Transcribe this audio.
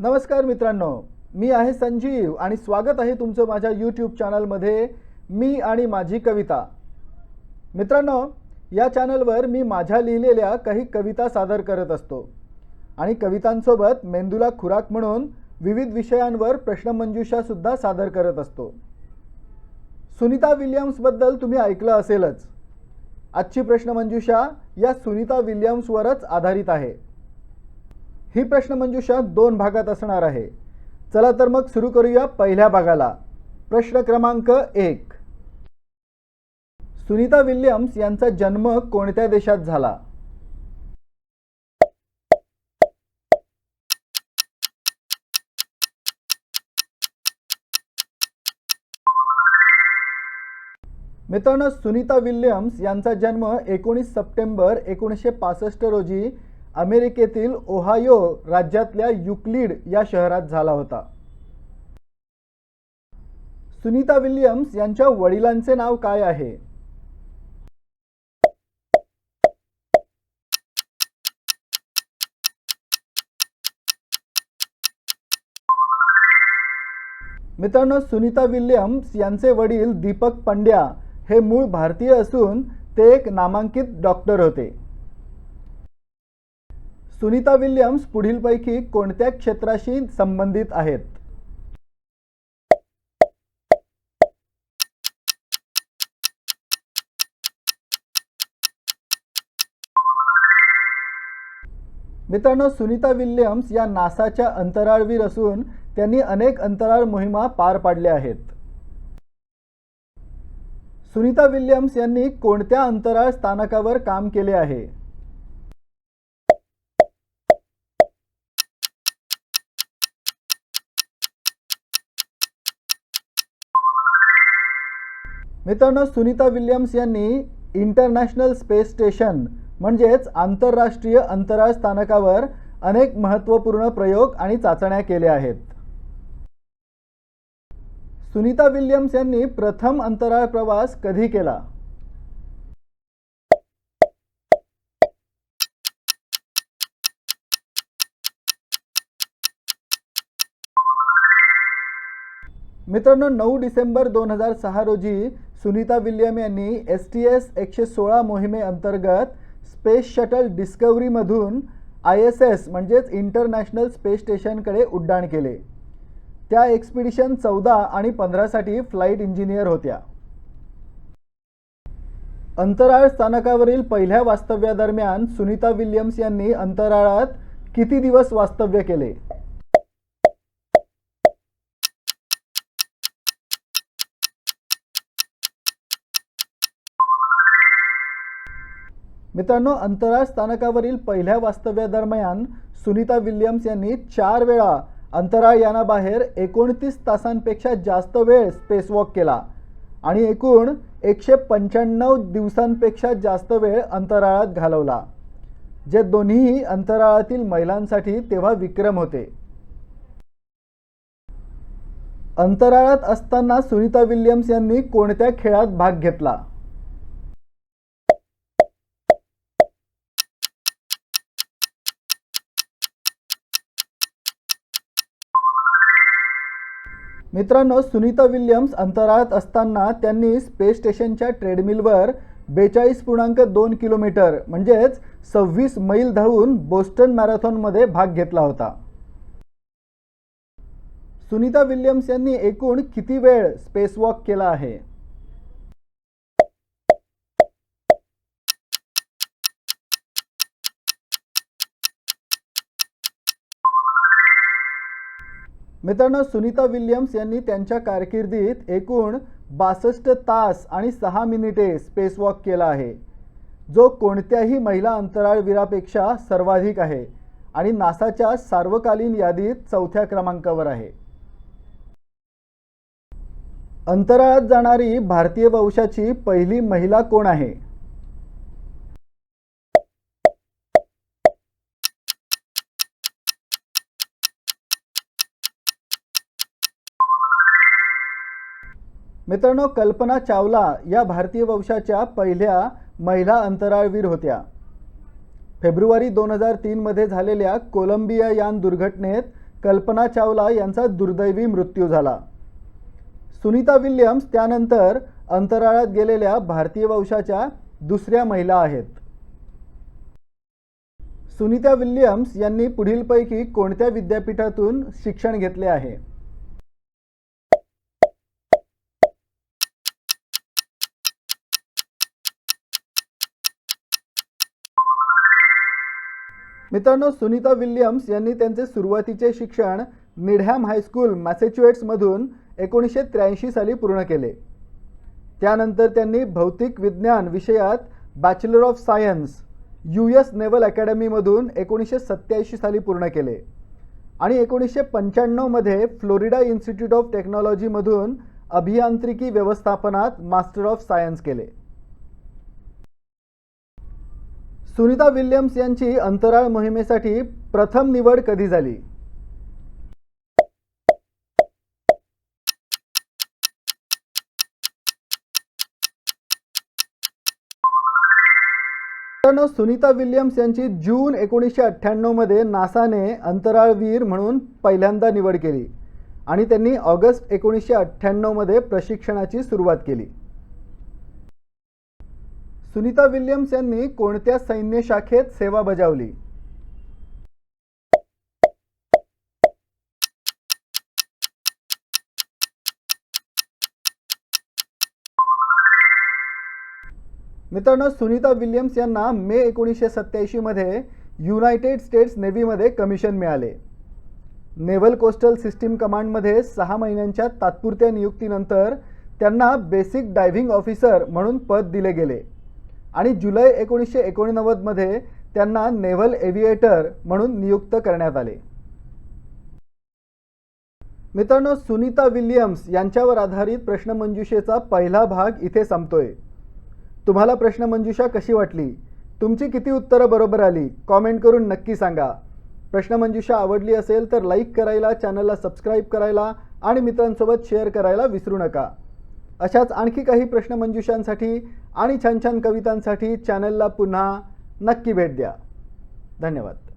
नमस्कार मित्रांनो मी आहे संजीव आणि स्वागत आहे तुमचं माझ्या यूट्यूब चॅनलमध्ये मी आणि माझी कविता. मित्रांनो या चॅनलवर मी माझ्या लिहिलेल्या काही कविता सादर करत असतो. आणि कवितांसोबत मेंदूला खुराक म्हणून विविध विषयांवर प्रश्नमंजुषासुद्धा सादर करत असतो. सुनीता विल्यम्सबद्दल तुम्ही ऐकलं असेलच. आजची प्रश्नमंजुषा या सुनीता विल्यम्सवरच आधारित आहे. ही प्रश्नमंजुषा दोन भागात असणार आहे. चला तर मग सुरू करूया पहिल्या भागाला. प्रश्न क्रमांक एक. सुनीता विल्यम्स यांचा जन्म कोणत्या देशात झाला? मित्रांनो सुनीता विल्यम्स यांचा जन्म एकोणीस सप्टेंबर एकोणीसशे पासष्ट रोजी अमेरिकेतील ओहायो राज्यातल्या युक्लिड या शहरात झाला होता. सुनीता विल्यम्स यांच्या वडिलांचे नाव काय आहे? मित्रांनो सुनीता विल्यम्स यांचे वडील दीपक पंड्या हे मूळ भारतीय असून ते एक नामांकित डॉक्टर होते. सुनीता विल्यम्स पुढीलपैकी कोणत्या क्षेत्राशी संबंधित आहेत? मित्रांनो सुनीता विल्यम्स या नासाच्या अंतराळवीर असून त्यांनी अनेक अंतराळ मोहिमा पार पाडल्या आहेत. सुनीता विल्यम्स यांनी कोणत्या अंतराळ स्थानकावर काम केले आहे? मित्रांनो सुनीता विल्यम्स यांनी इंटरनॅशनल स्पेस स्टेशन म्हणजेच आंतरराष्ट्रीय अंतराळ स्थानकावर अनेक महत्त्वपूर्ण प्रयोग आणि चाचण्या केल्या आहेत. सुनीता विल्यम्स यांनी प्रथम अंतराळ प्रवास कधी केला? मित्रांनो नऊ डिसेंबर दोन हजार सहा रोजी सुनीता विल्यम यांनी एस टी एस एकशे सोळा मोहिमेअंतर्गत स्पेस शटल डिस्कवरीमधून आय एस एस म्हणजेच इंटरनॅशनल स्पेस स्टेशनकडे उड्डाण केले. त्या एक्सपिडिशन चौदा आणि पंधरासाठी फ्लाईट इंजिनियर होत्या. अंतराळ स्थानकावरील पहिल्या वास्तव्यादरम्यान सुनीता विल्यम्स यांनी अंतराळात किती दिवस वास्तव्य केले? मित्रांनो अंतराळ स्थानकावरील पहिल्या वास्तव्यादरम्यान सुनीता विल्यम्स यांनी चार वेळा अंतराळ यानाबाहेर एकोणतीस तासांपेक्षा जास्त वेळ स्पेसवॉक केला आणि एकूण एकशे पंच्याण्णव दिवसांपेक्षा जास्त वेळ अंतराळात घालवला जे दोन्हीही अंतराळातील महिलांसाठी तेव्हा विक्रम होते. अंतराळात असताना सुनीता विल्यम्स यांनी कोणत्या खेळात भाग घेतला? मित्रांनो सुनीता विल्यम्स अंतराळात असताना त्यांनी स्पेस स्टेशनच्या ट्रेडमिलवर बेचाळीस पूर्णांक दोन किलोमीटर म्हणजेच सव्वीस मैल धावून बोस्टन मॅरेथॉनमध्ये भाग घेतला होता. सुनीता विल्यम्स यांनी एकूण किती वेळ स्पेसवॉक केला आहे? मित्रांनो सुनीता विल्यम्स यांनी त्यांच्या कारकिर्दीत एकूण बासष्ट तास आणि सहा मिनिटे स्पेसवॉक केला आहे. जो कोणत्याही महिला अंतराळवीरापेक्षा सर्वाधिक आहे आणि नासाच्या सार्वकालीन यादीत चौथ्या क्रमांकावर आहे. अंतराळात जाणारी भारतीय वंशाची पहिली महिला कोण आहे? मित्रांनो कल्पना चावला या भारतीय वंशाच्या पहिल्या महिला अंतराळवीर होत्या. फेब्रुवारी दोन हजार तीनमध्ये झालेल्या कोलंबिया यान दुर्घटनेत कल्पना चावला यांचा दुर्दैवी मृत्यू झाला. सुनीता विल्यम्स त्यानंतर अंतराळात गेलेल्या भारतीय वंशाच्या दुसऱ्या महिला आहेत. सुनीता विल्यम्स यांनी पुढीलपैकी कोणत्या विद्यापीठातून शिक्षण घेतले आहे? मित्रांनो सुनीता विल्यम्स यांनी त्यांचे सुरुवातीचे शिक्षण निडहॅम हायस्कूल मॅसेच्युएट्समधून एकोणीसशे त्र्याऐंशी साली पूर्ण केले. त्यानंतर त्यांनी भौतिक विज्ञान विषयात bachelor of science U S naval अकॅडमीमधून एकोणीसशे सत्याऐंशी साली पूर्ण केले. आणि एकोणीसशे पंच्याण्णवमध्ये फ्लोरिडा इन्स्टिट्यूट ऑफ टेक्नॉलॉजीमधून अभियांत्रिकी व्यवस्थापनात मास्टर ऑफ सायन्स केले. सुनीता विल्यम्स यांची अंतराळ मोहिमेसाठी प्रथम निवड कधी झाली? सुनीता विल्यम्स यांची जून एकोणीसशे अठ्ठ्याण्णवमध्ये नासाने अंतराळवीर म्हणून पहिल्यांदा निवड केली आणि त्यांनी ऑगस्ट एकोणीसशे अठ्ठ्याण्णवमध्ये प्रशिक्षणाची सुरुवात केली. सुनीता विल्यम्स यांनी कोणत्या सैन्य शाखेत सेवा बजावली? मित्रांनो सुनीता विल्यम्स यांना मे एकोणीसशे सत्याऐंशीमध्ये युनायटेड स्टेट्स नेव्हीमध्ये कमिशन मिळाले. नेव्हल कोस्टल सिस्टीम कमांडमध्ये सहा महिन्यांच्या तात्पुरत्या नियुक्तीनंतर त्यांना बेसिक डायव्हिंग ऑफिसर म्हणून पद दिले गेले. आणि जुलै एकोणीसशे एकोणनव्वदमध्ये त्यांना नेव्हल एव्हिएटर म्हणून नियुक्त करण्यात आले. मित्रांनो सुनीता विल्यम्स यांच्यावर आधारित प्रश्नमंजुषेचा पहिला भाग इथे संपतोय. तुम्हाला प्रश्नमंजुषा कशी वाटली? तुमची किती उत्तरं बरोबर आली? कॉमेंट करून नक्की सांगा. प्रश्नमंजुषा आवडली असेल तर लाईक करायला चॅनलला सबस्क्राईब करायला आणि मित्रांसोबत शेअर करायला विसरू नका. अशाच आणखी काही प्रश्नमंजुषांसाठी आणि छान छान कवितांसाठी चॅनलला पुन्हा नक्की भेट द्या. धन्यवाद.